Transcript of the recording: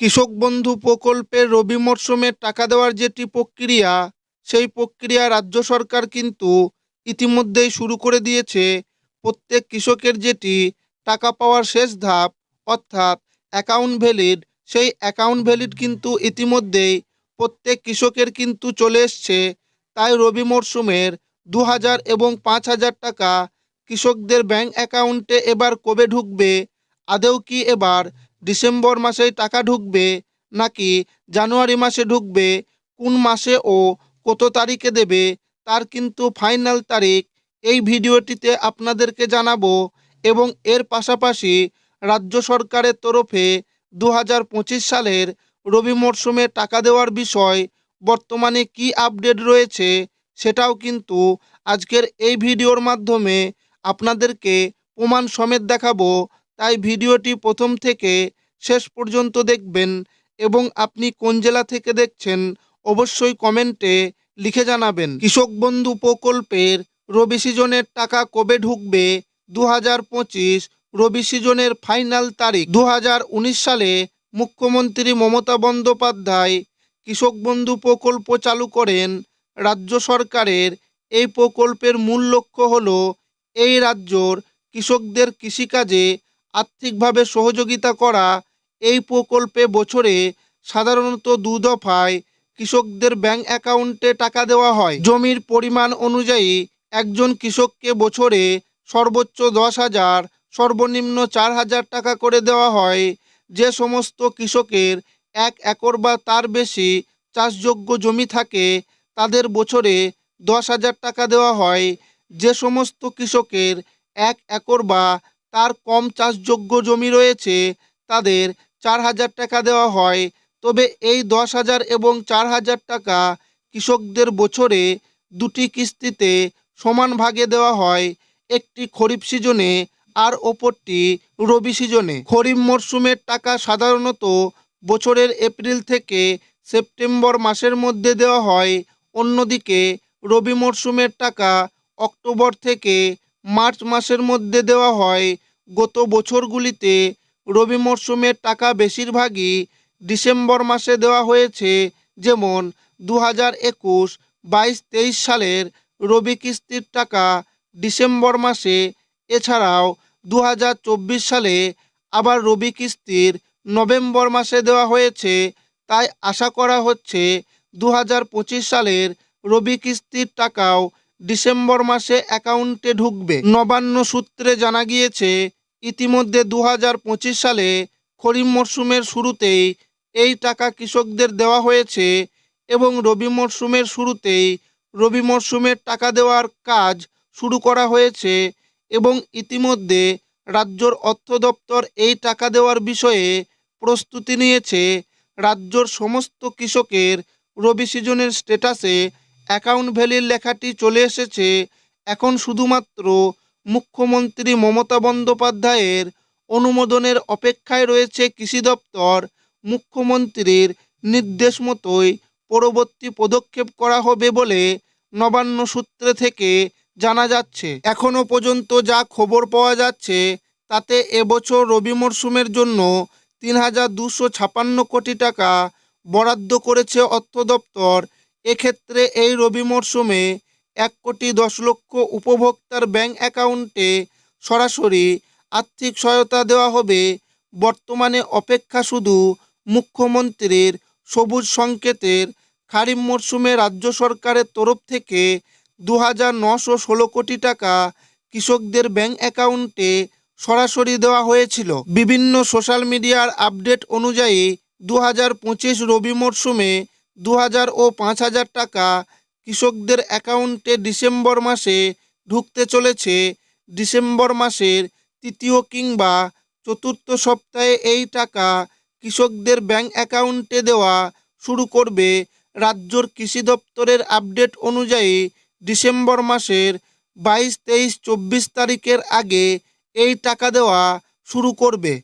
কৃষক বন্ধু প্রকল্পের রবি মরশুমে টাকা দেওয়ার যেটি প্রক্রিয়া, সেই প্রক্রিয়া রাজ্য সরকার কিন্তু ইতিমধ্যেই শুরু করে দিয়েছে। প্রত্যেক কৃষকের যেটি টাকা পাওয়ার শেষ ধাপ, অর্থাৎ অ্যাকাউন্ট ভ্যালিড সেই অ্যাকাউন্ট ভ্যালিড কিন্তু ইতিমধ্যেই প্রত্যেক কৃষকের কিন্তু চলে এসছে। তাই রবি মরশুমের দু হাজার এবং পাঁচ হাজার টাকা কৃষকদের ব্যাংক অ্যাকাউন্টে এবার কবে ঢুকবে আদেও কি এবার ডিসেম্বর মাসেই টাকা ঢুকবে নাকি জানুয়ারি মাসে ঢুকবে, কোন মাসে ও কত তারিখে দেবে, তার কিন্তু ফাইনাল তারিখ এই ভিডিওটিতে আপনাদেরকে জানাব এবং এর পাশাপাশি রাজ্য সরকারের তরফে দু হাজার পঁচিশ সালের রবি মরশুমে টাকা দেওয়ার বিষয় বর্তমানে কি আপডেট রয়েছে সেটাও কিন্তু আজকের এই ভিডিওর মাধ্যমে আপনাদেরকে প্রমাণ সমেত দেখাবো তাই ভিডিওটি প্রথম থেকে শেষ পর্যন্ত দেখবেন এবং আপনি কোন জেলা থেকে দেখছেন অবশ্যই কমেন্টে লিখে জানাবেন। কৃষক বন্ধু প্রকল্পের রবি সিজনের টাকা কবে ঢুকবে? দু হাজার পঁচিশ রবি সিজনের ফাইনাল তারিখ। দু হাজার উনিশ সালে মুখ্যমন্ত্রী মমতা বন্দ্যোপাধ্যায় কৃষক বন্ধু প্রকল্প চালু করেন। রাজ্য সরকারের এই প্রকল্পের মূল লক্ষ্য হল এই রাজ্যর কৃষকদের কৃষিকাজে আর্থিকভাবে সহযোগিতা করা এই প্রকল্পে বছরে সাধারণত দু দফায় কৃষকদের ব্যাংক অ্যাকাউন্টে টাকা দেওয়া হয়। জমির পরিমাণ অনুযায়ী একজন কৃষককে বছরে সর্বোচ্চ দশ হাজার, সর্বনিম্ন চার হাজার টাকা করে দেওয়া হয়। যে সমস্ত কৃষকের এক একর বা তার বেশি চাষযোগ্য জমি থাকে, তাদের বছরে দশ হাজার টাকা দেওয়া হয়। যে সমস্ত কৃষকের এক একর বা তার কম চাষযোগ্য জমি রয়েছে, তাদের চার হাজার টাকা দেওয়া হয়। তবে এই দশ হাজার এবং চার হাজার টাকা কৃষকদের বছরে দুটি কিস্তিতে সমান ভাগে দেওয়া হয়। একটি খরিফ সিজনে আর ওপরটি রবি সিজনে। খরিফ মরশুমের টাকা সাধারণত বছরের এপ্রিল থেকে সেপ্টেম্বর মাসের মধ্যে দেওয়া হয়। অন্যদিকে রবি মরশুমের টাকা অক্টোবর থেকে মার্চ মাসের মধ্যে দেওয়া হয়। গত বছরগুলিতে রবি মরশুমের টাকা বেশিরভাগই ডিসেম্বর মাসে দেওয়া হয়েছে, যেমন দু হাজার একুশ বাইশ তেইশ সালের রবি কিস্তির টাকা ডিসেম্বর মাসে, এছাড়াও দু হাজার চব্বিশ সালে আবার রবি কিস্তির নভেম্বর মাসে দেওয়া হয়েছে, তাই আশা করা হচ্ছে দু হাজার পঁচিশ সালের রবি কিস্তির টাকাও ডিসেম্বর মাসে অ্যাকাউন্টে ঢুকবে। নবান্ন সূত্রে জানা গিয়েছে ইতিমধ্যে দু হাজার পঁচিশ সালে খরিফ মরশুমের শুরুতেই এই টাকা কৃষকদের দেওয়া হয়েছে এবং রবি মরশুমের শুরুতেই রবি মরশুমের টাকা দেওয়ার কাজ শুরু করা হয়েছে এবং ইতিমধ্যে রাজ্যর অর্থ দপ্তর এই টাকা দেওয়ার বিষয়ে প্রস্তুতি নিয়েছে। রাজ্যর সমস্ত কৃষকের রবি সিজনের স্ট্যাটাসে অ্যাকাউন্ট ভ্যালির লেখাটি চলে এসেছে। এখন শুধুমাত্র মুখ্যমন্ত্রী মমতা বন্দ্যোপাধ্যায়ের অনুমোদনের অপেক্ষায় রয়েছে কৃষি দপ্তর। মুখ্যমন্ত্রীর নির্দেশ মতোই পরবর্তী পদক্ষেপ করা হবে বলে নবান্ন সূত্রে থেকে জানা যাচ্ছে। এখনও পর্যন্ত যা খবর পাওয়া যাচ্ছে, তাতে এবছর রবি মরশুমের জন্য তিন হাজার দুশো ছাপান্ন কোটি টাকা বরাদ্দ করেছে অর্থ দপ্তর। এক্ষেত্রে এই রবি মরশুমে এক কোটি দশ লক্ষ উপভোক্তার ব্যাংক অ্যাকাউন্টে সরাসরি আর্থিক সহায়তা দেওয়া হবে। বর্তমানে অপেক্ষা শুধু মুখ্যমন্ত্রীর সবুজ সংকেতের খারিফ মরশুমে রাজ্য সরকারের তরফ থেকে দু হাজার নশো ষোলো কোটি টাকা কৃষকদের ব্যাংক অ্যাকাউন্টে সরাসরি দেওয়া হয়েছিল। বিভিন্ন সোশ্যাল মিডিয়ার আপডেট অনুযায়ী দু হাজার পঁচিশ রবি মরশুমে দু হাজার ও পাঁচ হাজার টাকা কৃষকদের অ্যাকাউন্টে ডিসেম্বর মাসে ঢুকতে চলেছে। ডিসেম্বর মাসের তৃতীয় কিংবা চতুর্থ সপ্তাহে এই টাকা কৃষকদের ব্যাংক অ্যাকাউন্টে দেওয়া শুরু করবে। রাজ্যর কৃষি দপ্তরের আপডেট অনুযায়ী ডিসেম্বর মাসের বাইশ, তেইশ, চব্বিশ তারিখের আগে এই টাকা দেওয়া শুরু করবে।